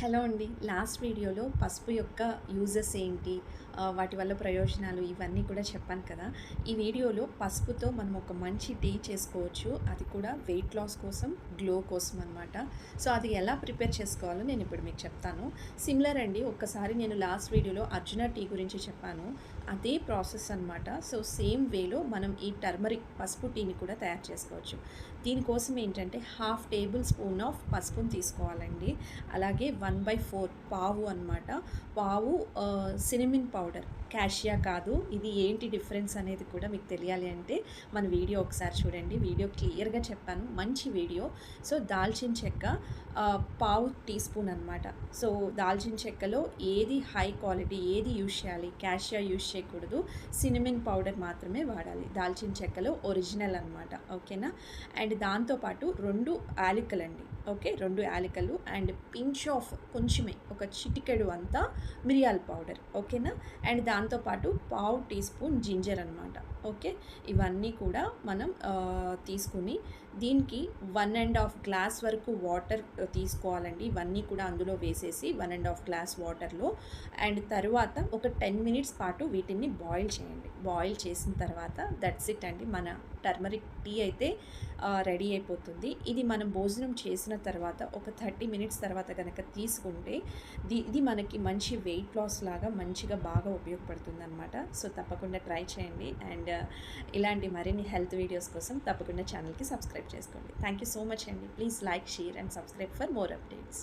Hello అండి. Last వీడియోలో పసుపు యొక్క యూజెస్ ఏంటి? వాటి వల్ల ప్రయోజనాలు ఇవన్నీ కూడా చెప్పాను కదా. ఈ వీడియోలో పసుపుతో మనం ఒక మంచి టీ చేసుకోవచ్చు. అది కూడా వెయిట్ లాస్ కోసం గ్లో కోసం అనమాట సో అది ఎలా ప్రిపేర్ చేసుకోవాలో నేను ఇప్పుడు మీకు చెప్తాను. సిమిలర్ అండి ఒక్కసారి నేను లాస్ట్ వీడియోలో అర్జున టీ గురించి చెప్పాను. అదే ప్రాసెస్ అనమాట సో సేమ్ వేలో మనం ఈ టర్మరిక్ పసుపు టీని కూడా తయారు చేసుకోవచ్చు. దీనికోసం ఏంటంటే హాఫ్ టేబుల్ స్పూన్ ఆఫ్ పసుపుని తీసుకోవాలండి. అలాగే వన్ బై ఫోర్ పావు అనమాట పావు సినిమిన్ పౌడర్. క్యాషియా కాదు. ఇది ఏంటి డిఫరెన్స్ అనేది కూడా మీకు తెలియాలి అంటే మన వీడియో ఒకసారి చూడండి. వీడియో క్లియర్గా చెప్పాను. మంచి వీడియో. సో దాల్చిన చెక్క పావు టీ స్పూన్ అనమాట సో దాల్చిన చెక్కలో ఏది హై క్వాలిటీ ఏది యూజ్ చేయాలి? క్యాషియా యూజ్ చేయకూడదు. సినిమిన్ పౌడర్ మాత్రమే వాడాలి. దాల్చిన చెక్కలో ఒరిజినల్ అనమాట ఓకేనా? అండ్ దాంతోపాటు రెండు యాలికలండి. అండి ఓకే? రెండు యాలకులు అండ్ పించ్ ఆఫ్ కొంచెమే ఒక చిటికెడు అంతా మిరియాల పౌడర్ ఓకేనా? అండ్ దాంతోపాటు పావు టీ స్పూన్ జింజర్ అనమాట ఓకే? ఇవన్నీ కూడా మనం తీసుకుని దీనికి వన్ అండ్ హాఫ్ గ్లాస్ వరకు వాటర్ తీసుకోవాలండి. ఇవన్నీ కూడా అందులో వేసేసి వన్ అండ్ హాఫ్ గ్లాస్ వాటర్లో. అండ్ తర్వాత ఒక టెన్ మినిట్స్ పాటు వీటిని బాయిల్ చేయండి. బాయిల్ చేసిన తర్వాత దట్స్ ఇట్ అండి. మన టర్మరిక్ టీ అయితే రెడీ అయిపోతుంది. ఇది మనం భోజనం చేసిన తర్వాత ఒక థర్టీ మినిట్స్ తర్వాత కనుక తీసుకుంటే ది- ఇది మనకి మంచి వెయిట్ లాస్ లాగా మంచిగా బాగా ఉపయోగపడుతుంది అనమాట సో తప్పకుండా ట్రై చేయండి. అండ్ uh, ఇలాంటి మరిన్ని హెల్త్ వీడియోస్ కోసం తప్పకుండా ఛానల్కి సబ్స్క్రైబ్ చేసుకోండి. థ్యాంక్ యూ సో మచ్ అండి. Please like share and subscribe for more updates